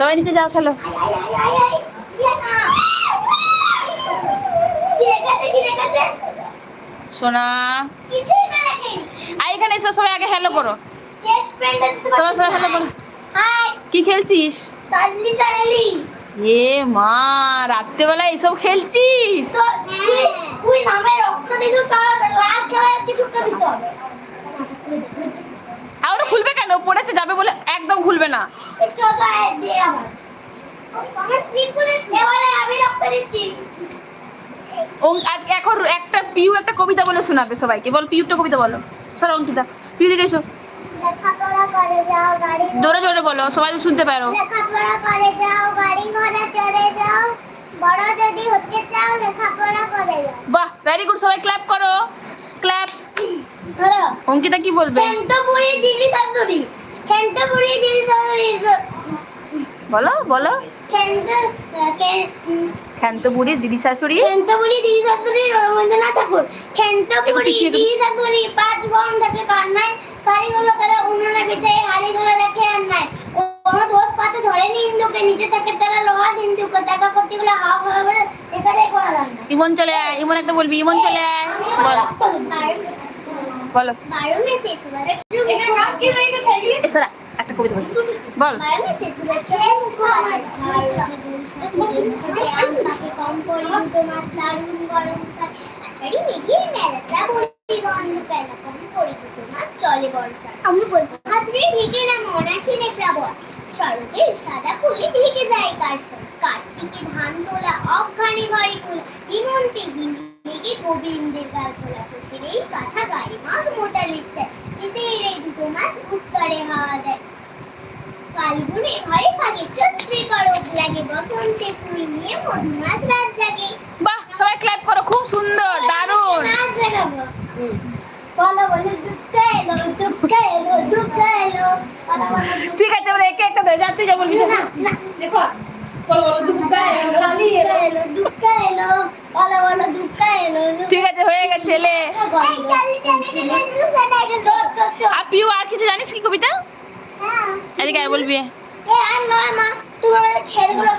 সবাই নিচে যাও, খেলো। সোনা। আর এখানে এসো, সবাই আগে হ্যালো করো। সবাই সবাই হ্যালো করো। কি খেলছিস? এ মা খেলছিস? খুলবে কেন? পড়েছে, যাবে বলে একদম খুলবে না। আজকে এখন একটা পিউ একটা কবিতা বলে শোনাবে সবাইকে। বল পিউ একটা কবিতা বলো। সর অঙ্কিতা। পিউ দিকে এসো। জোরে জোরে বলো সবাই শুনতে পারো। লেখাপড়া করে যাও বড় যদি হতে চাও লেখাপড়া করে যাও বাহ ভেরি গুড সবাই ক্ল্যাপ করো। ক্ল্যাপ অঙ্কিতা কি বলবে? তন্দুরি। বলো বলো। কেন্দ্র ক্ষান্ত বুড়ি দিদি শাশুড়ি কেন্দ্রপুরি দিদি তন্দুরি রবীন্দ্রনাথ ঠাকুর পিছিয়ে দিদি তন্দুরি পাঁচ বোন থেকে কান্নায় কারিগুলো তারা উনুনে বিছাই হাড়িগুলো রেখে আন্নায়। কোনো দোষ পাচ্ছে ধরেনি ইন্দুকে নিচে থেকে তারা লোহা দিন্দুকে দেখা করতে গেলে হাওয়া এখানে করা ইমন চলে আয় ইমন একটা বলবি ইমন চলে আয় বল। বলো। একটা কবিতা বল বারণে শেষবারে চলে খুব আচ্ছা আমাকে কম করে দুটো মাছ দারুণ গরম থাকে আষাঢ়ি মেঘের মেলাটা বলি। গন্ধ পেলা কম করে দুটো মাছ চলে বর্ষা আমি বলছি হাতরে ঢেকে না, মনাসিনে প্রাবণ শরতে সাদা ফুলে ঢেকে যায় কাশন গোবিন্দের গাল এই গায়ে মাঠ মোটা লিপচায় শীতের এই দুটো মাস উত্তরে হাওয়া দেয় ফাল্গুনে ঘরে থাকে চৈত্রে গরম লাগে বসন্তে ফুল নিয়ে মধুমাস রাত জাগে বাহ সবাই ক্ল্যাপ করো খুব সুন্দর দারুণ নাচ দেখাবো বলো বলো দুঃখ এলো দুঃখ এলো দুঃখ এলো বলো বলো দুঃখ ঠিক আছে আমরা একে একটা দেয় যাতে যা বলবি যা। না, না। দেখো বলো বলো দুঃখ এলো, খালি এলো। দুঃখ এলো বলো বলো দুঃখ ঠিক আছে, হয়ে গেছে, লে। আর পিউ আর কিছু জানিস কি কবিতা। এদিকে বলবি আর নয় মা খেলগুলো